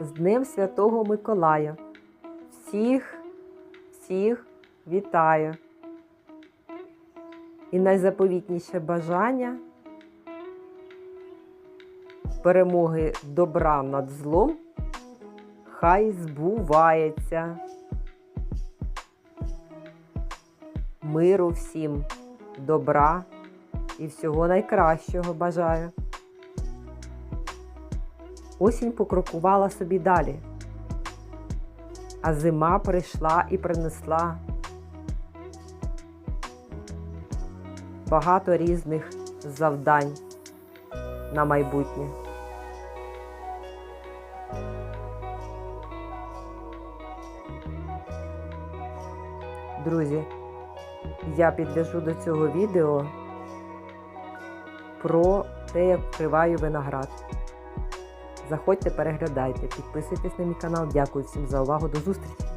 з Днем Святого Миколая. Всіх, всіх вітаю. І найзаповітніше бажання перемоги добра над злом хай збувається. Миру всім, добра і всього найкращого бажаю. Осінь покрокувала собі далі, а зима прийшла і принесла багато різних завдань на майбутнє. Друзі, я підв'яжу до цього відео про те, як вкриваю виноград. Заходьте, переглядайте, підписуйтесь на мій канал. Дякую всім за увагу. До зустрічі!